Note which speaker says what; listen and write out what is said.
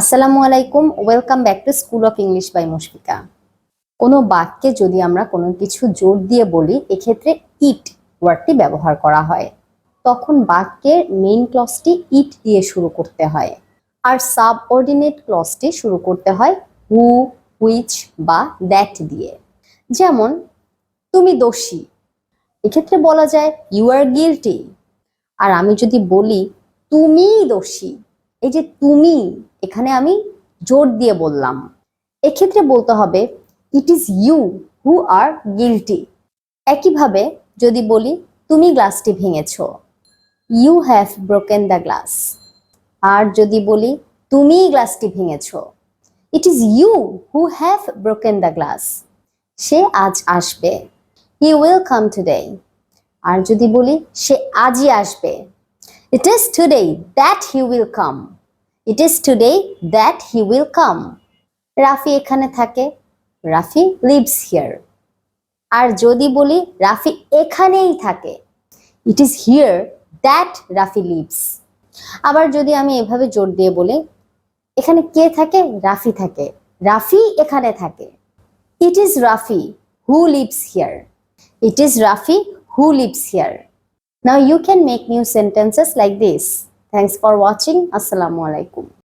Speaker 1: আসসালামু আলাইকুম welcome back to school of English by Mushfika কোনো বাক্যে যদি আমরা কোনো কিছু জোর দিয়ে বলি, এক্ষেত্রে ইট ওয়ার্ডটি ব্যবহার করা হয়। তখন বাক্যের মেইন ক্লসটি ইট দিয়ে শুরু করতে হয়। আর সাবঅর্ডিনেট ক্লসটি শুরু করতে হয় হু হুইচ বা দ্যাট দিয়ে। যেমন, তুমি দোষী। এক্ষেত্রে বলা যায় ইউ আর গিলটি আর আমি যদি বলি, তুমিই দোষী। এই যে তুমি এখানে আমি জোর দিয়ে বললাম। এক্ষেত্রে বলতে হবে it is you who are guilty একইভাবে যদি বলি, তুমি গ্লাসটি ভেঙেছ। You have broken the glass আর যদি বলি, তুমি গ্লাসটি ভেঙেছ। It is you who have broken the glass সে আজ আসবে। হি উইল কাম টুডে আর যদি বলি, সে আজই আসবে। It is today that he will come it is today that he will come Rafi এখানে থাকে। রাফি লিভস হিয়ার আর যদি বলি, রাফি এখানেই থাকে। It is here that Rafi lives আবার যদি আমি এভাবে জোর দিয়ে বলি, এখানে কে থাকে? রাফি থাকে। রাফি এখানে থাকে। It is Rafi who lives here it is Rafi who lives here. Now you can make new sentences like this. Thanks for watching. Assalamualaikum.